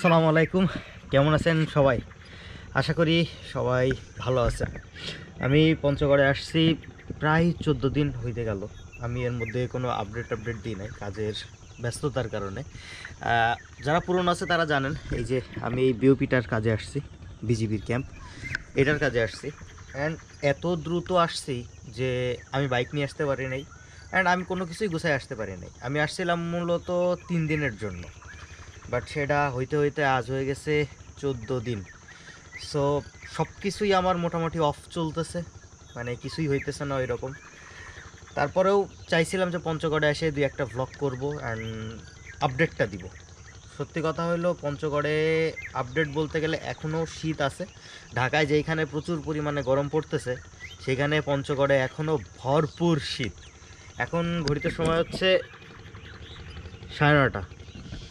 আসসালামু আলাইকুম। কেমন আছেন সবাই? আশা করি সবাই ভালো আছেন। আমি পঞ্চগড়ে আসছি, প্রায় চোদ্দ দিন হইতে গেল। আমি এর মধ্যে কোনো আপডেট আপডেট দিই নাই, কাজের ব্যস্ততার কারণে। যারা পুরনো আছে তারা জানেন, এই যে আমি এই বিওপিটার কাজে আসছি বিজিবির ক্যাম্প এটার কাজে আসছি। অ্যান্ড এত দ্রুত আসছি যে আমি বাইক নিয়ে আসতে পারি নাই। অ্যান্ড আমি কোনো কিছুই গুছায় আসতে পারি নাই। আমি আসছিলাম মূলত তিন দিনের জন্য। বাট সেটা হইতে হইতে আজ হয়ে গেছে চোদ্দ দিন। সো সব কিছুই আমার মোটামুটি অফ চলতেছে। মানে কিছুই হইতেছে না ওই রকম তারপরেও চাইছিলাম যে পঞ্চগড়ে এসে দুই একটা ভ্লগ করব অ্যান্ড আপডেটটা দিব। সত্যি কথা হলো পঞ্চগড়ে আপডেট বলতে গেলে এখনও শীত আছে। ঢাকায় যেখানে প্রচুর পরিমাণে গরম পড়তেছে, সেখানে পঞ্চগড়ে এখনও ভরপুর শীত। এখন ঘড়িতে সময় হচ্ছে সাড়ে নটা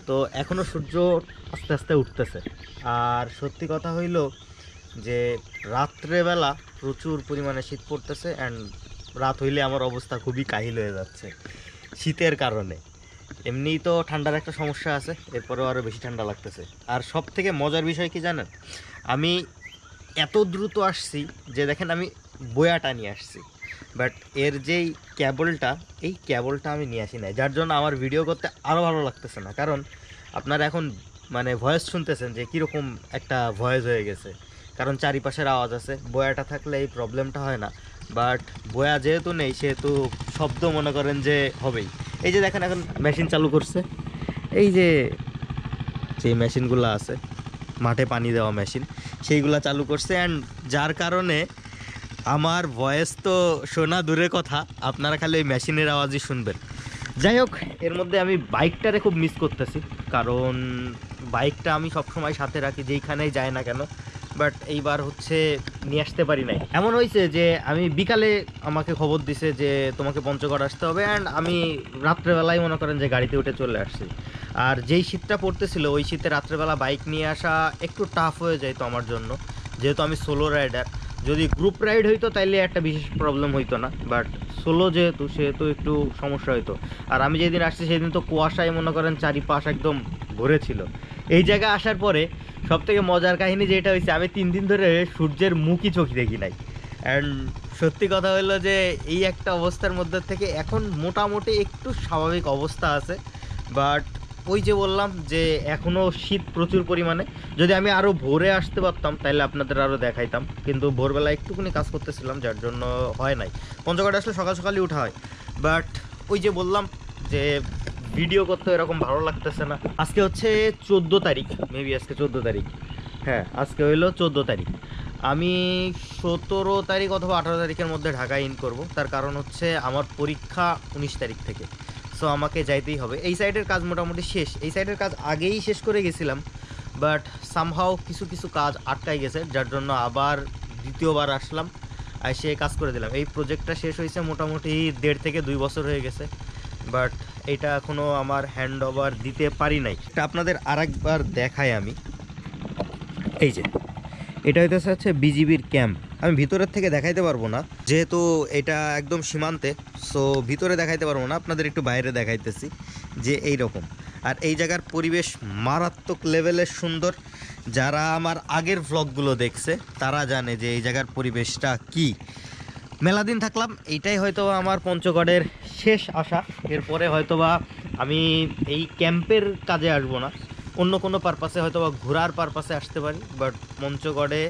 তো এখনও সূর্য আস্তে আস্তে উঠতেছে। আর সত্যি কথা হইল যে, রাত্রেবেলা প্রচুর পরিমাণে শীত পড়তেছে অ্যান্ড রাত হইলে আমার অবস্থা খুবই কাহিল হয়ে যাচ্ছে শীতের কারণে। এমনিই তো ঠান্ডার একটা সমস্যা আছে, এরপরেও আরও বেশি ঠান্ডা লাগতেছে। আর সব থেকে মজার বিষয় কি জানেন? আমি এত দ্রুত আসছি যে দেখেন আমি বয়াটা নিয়ে আসছি। বাট এর যেই ক্যাবলটা, এই ক্যাবলটা আমি নিয়ে আসি নাই। যার জন্য আমার ভিডিও করতে আরও ভালো লাগতেছে না। কারণ আপনারা এখন মানে ভয়েস শুনতেছেন যে কীরকম একটা ভয়েস হয়ে গেছে। কারণ চারিপাশের আওয়াজ আছে। বয়াটা থাকলে এই প্রবলেমটা হয় না। বাট বয়া যেহেতু নেই, সেহেতু শব্দ মনে করেন যে হবেই। এই যে দেখেন এখন মেশিন চালু করছে। এই যে যে মেশিনগুলো আছে, মাঠে পানি দেওয়া মেশিন সেইগুলো চালু করছে। অ্যান্ড যার কারণে আমার ভয়েস তো শোনা দূরের কথা, আপনারা খালি ওই মেশিনের আওয়াজই শুনবেন। যাই হোক, এর মধ্যে আমি বাইকটারে খুব মিস করতেছি, কারণ বাইকটা আমি সবসময় সাথে রাখি, যেইখানেই যায় না কেন বাট এইবার হচ্ছে নিয়ে আসতে পারি নাই। এমন হয়েছে যে আমি বিকালে আমাকে খবর দিছে যে তোমাকে পঞ্চগড় আসতে হবে অ্যান্ড আমি রাত্রেবেলায় মনে করেন যে গাড়িতে উঠে চলে আসছি। আর যেই শীতটা পড়তেছিল, ওই শীতে রাত্রেবেলা বাইক নিয়ে আসা একটু টাফ হয়ে যায় তো আমার জন্য, যেহেতু আমি সোলো রাইডার যদি গ্রুপ রাইড হইতো, তাইলে একটা বিশেষ প্রবলেম হইতো না। বাট সোলো যেহেতু, সেহেতু একটু সমস্যা হইতো। আর আমি যেদিন আসছি, সেদিন তো কুয়াশায় মনে করেন চারিপাশ একদম ভরে ছিল। এই জায়গায় আসার পরে সব থেকে মজার কাহিনী যেটা হয়েছে আমি তিন দিন ধরে সূর্যের মুখই চোখে দেখি নাই। অ্যান্ড সত্যি কথা হলো যে, এই একটা অবস্থার মধ্যে থেকে এখন মোটামুটি একটু স্বাভাবিক অবস্থা আছে। বাট ওই যে বললাম যে এখনও শীত প্রচুর পরিমাণে। যদি আমি আরও ভোরে আসতে পারতাম, তাহলে আপনাদের আরও দেখাইতাম। কিন্তু ভোরবেলা একটুখানি কাজ করতেছিলাম, যার জন্য হয় নাই। পঞ্চগড়ে আসলে সকাল সকালই উঠা হয়। বাট ওই যে বললাম যে ভিডিও করতে এরকম ভালো লাগতেছে না। আজকে হচ্ছে চোদ্দ তারিখ মেবি আজকে চোদ্দ তারিখ। হ্যাঁ আজকে হইল চোদ্দ তারিখ। আমি সতেরো তারিখ অথবা আঠারো তারিখের মধ্যে ঢাকায় ইন করব। তার কারণ হচ্ছে আমার পরীক্ষা উনিশ তারিখ থেকে। সো আমাকে যাইতেই হবে। এই সাইডের কাজ মোটামুটি শেষ। এই সাইডের কাজ আগেই শেষ করে গেছিলাম বাট সামহাও কিছু কিছু কাজ আটকাই গেছে, যার জন্য আবার দ্বিতীয়বার আসলাম আর সে কাজ করে দিলাম। এই প্রজেক্টটা শেষ হয়েছে মোটামুটি দেড় থেকে দুই বছর হয়ে গেছে বাট এটা এখনও আমার হ্যান্ড ওভার দিতে পারি নাই। এটা আপনাদের আরেকবার দেখাই আমি। এই যে, এটা হইতেছে হচ্ছে বিজিবির ক্যাম্প আমি ভিতরের থেকে দেখাইতে পারব না, যেহেতু এটা একদম সীমান্তে সো ভিতরে দেখাইতে পারব না, আপনাদের একটু বাইরে দেখাইতেছি যে এই রকম আর এই জায়গার পরিবেশ মারাত্মক লেভেলের সুন্দর, যারা আমার আগের ভ্লগগুলো দেখছে, তারা জানে যে এই জায়গার পরিবেশটা কি। মেলা দিন থাকলাম, এইটাই হয়তো আমার পঞ্চগড়ের শেষ আশা, এরপরে হয়তোবা আমি এই ক্যাম্পের কাজে আসব না। অন্য কোনো পারপাসে হয়তো বা ঘোরার পারপাসে আসতে পারি বাট পঞ্চগড়ে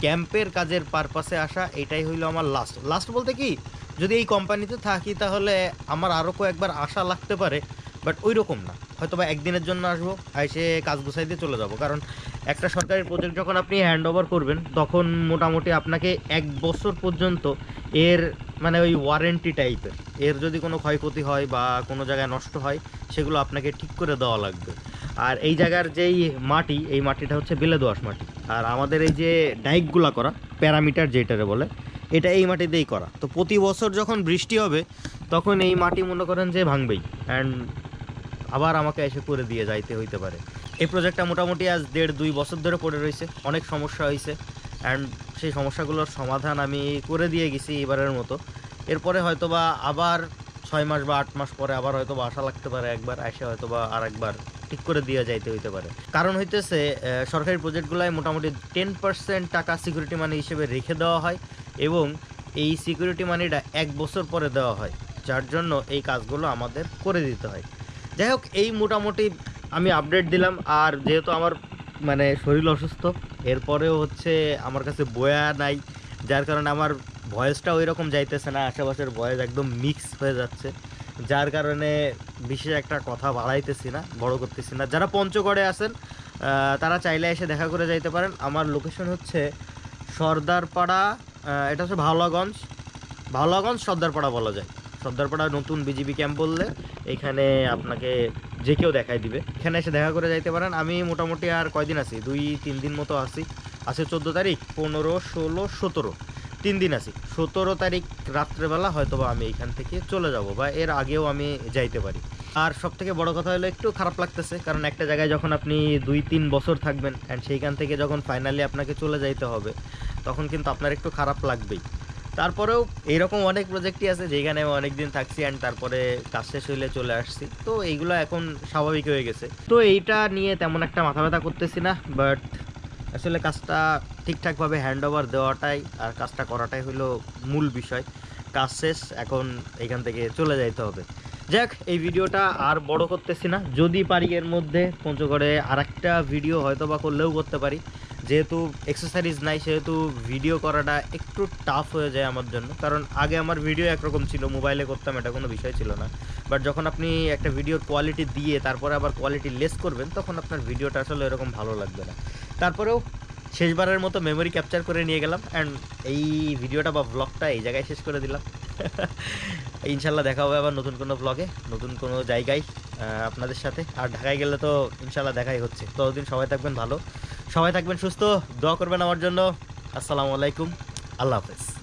ক্যাম্পের কাজের পারপাসে আসা, এটাই হইল আমার লাস্ট লাস্ট বলতে কি, যদি এই কোম্পানিতে থাকি তাহলে আমার আরও কয়েকবার আশা লাগতে পারে বাট ওই রকম না। হয়তো বা একদিনের জন্য আসব এসে কাজ গুছাই দিয়ে চলে যাব। কারণ একটা সরকারি প্রজেক্ট যখন আপনি হ্যান্ড ওভার করবেন, তখন মোটামুটি আপনাকে এক বছর পর্যন্ত এর মানে ওই ওয়ারেন্টি টাইপের এর যদি কোনো ক্ষয়ক্ষতি হয় বা কোনো জায়গায় নষ্ট হয়, সেগুলো আপনাকে ঠিক করে দেওয়া লাগবে। আর এই জায়গার যেই মাটি, এই মাটিটা হচ্ছে বেলে দোয়াশ মাটি। আর আমাদের এই যে ডাইকগুলা করা, প্যারামিটার যেটারে বলে, এটা এই মাটিতেই করা। তো প্রতি বছর যখন বৃষ্টি হবে, তখন এই মাটি মনে করেন যে ভাঙবেই। অ্যান্ড আবার আমাকে এসে করে দিয়ে যাইতে হইতে পারে। এই প্রজেক্টটা মোটামুটি আজ দেড় দুই বছর ধরে পড়ে রয়েছে অনেক সমস্যা হয়েছে অ্যান্ড সেই সমস্যাগুলোর সমাধান আমি করে দিয়ে গেছি এবারের মতো। এরপরে হয়তোবা আবার ছয় মাস বা আট মাস পরে আবার হয়তো বা আশা লাগতে পারে একবার, এসে হয়তো বা আর একবার ঠিক করে দেওয়া যাইতে হইতে পারে। কারণ হইতেছে সরকারি প্রজেক্টগুলায় মোটামুটি টেন পার্সেন্ট টাকা সিকিউরিটি মানি হিসেবে রেখে দেওয়া হয় এবং এই সিকিউরিটি মানিটা এক বছর পরে দেওয়া হয়, যার জন্য এই কাজগুলো আমাদের করে দিতে হয়। যাই হোক, এই মোটামুটি আমি আপডেট দিলাম। আর যেহেতু আমার মানে শরীর অসুস্থ, এরপরেও হচ্ছে আমার কাছে বয়া নাই, যার কারণে আমার ভয়েসটা ওই রকম যাইতেছে না, আশেপাশের ভয়েস একদম মিক্স হয়ে যাচ্ছে। যার কারণে বিশেষ একটা কথা বাড়াইতেছি না, বড় করতেছি না। যারা পঞ্চগড়ে আছেন তারা চাইলে এসে দেখা করে যাইতে পারেন। আমার লোকেশন হচ্ছে সর্দারপাড়া এটা হচ্ছে ভাওলাগঞ্জ। ভাওলাগঞ্জ সর্দারপাড়া বলা যায়। সর্দারপাড়া নতুন বিজিবি ক্যাম্প বললে এখানে আপনাকে যে কেউ দেখাই দিবে। এখানে এসে দেখা করে যাইতে পারেন। আমি মোটামুটি আর কয়দিন আছি? দুই, তিন দিন মতো আছি। আছে চোদ্দ তারিখ, পনেরো, ষোলো, সতেরো। তিন দিন আছি। সতেরো তারিখ রাত্রেবেলা হয়তো বা আমি এখান থেকে চলে যাব বা এর আগেও আমি যাইতে পারি। আর সব থেকে বড় কথা হলো একটু খারাপ লাগতেছে, কারণ একটা জায়গায় যখন আপনি দুই তিন বছর থাকবেন অ্যান্ড সেইখান থেকে যখন ফাইনালি আপনাকে চলে যাইতে হবে, তখন কিন্তু আপনার একটু খারাপ লাগবেই। তারপরেও এইরকম অনেক প্রজেক্টই আছে যেখানে আমি অনেক দিন থাকছি অ্যান্ড তারপরে কাজ শেষ হইলে চলে আসছি। তো এইগুলো এখন স্বাভাবিক হয়ে গেছে। তো এইটা নিয়ে তেমন একটা মাথা ব্যথা করতেছি না বাট আসলে কাজটা ঠিকঠাকভাবে হ্যান্ড ওভার দেওয়াটাই আর কাজটা করাটাই হলো মূল বিষয়। কাজ শেষ, এখন এখান থেকে চলে যাইতে হবে। যাক, এই ভিডিওটা আর বড় করতেছি না। যদি পারি এর মধ্যে পঞ্চগড়ে আর একটা ভিডিও হয়তো বা করলেও করতে পারি। যেহেতু এক্সারসাইজ নাই, সেহেতু ভিডিও করাটা একটু টাফ হয়ে যায় আমার জন্য। কারণ আগে আমার ভিডিও একরকম ছিল মোবাইলে করতাম, এটা কোনো বিষয় ছিল না। বাট যখন আপনি একটা ভিডিওর কোয়ালিটি দিয়ে, তারপরে আবার কোয়ালিটি লেস করবেন, তখন আপনার ভিডিওটা আসলে এরকম ভালো লাগবে না। তারপরেও শেষবারের মতো মেমোরি ক্যাপচার করে নিয়ে গেলাম অ্যান্ড এই ভিডিওটা বা ব্লগটা এই জায়গায় শেষ করে দিলাম। ইনশাল্লাহ দেখা হবে আবার নতুন কোনো ব্লগে নতুন কোনো জায়গায় আপনাদের সাথে। আর ঢাকায় গেলে তো ইনশাল্লাহ দেখাই হচ্ছে। ততদিন সবাই থাকবেন ভালো। সবাই থাকবেন সুস্থ, দোয়া করবেন আমার জন্য। আসসালামু আলাইকুম। আল্লাহ হাফেজ।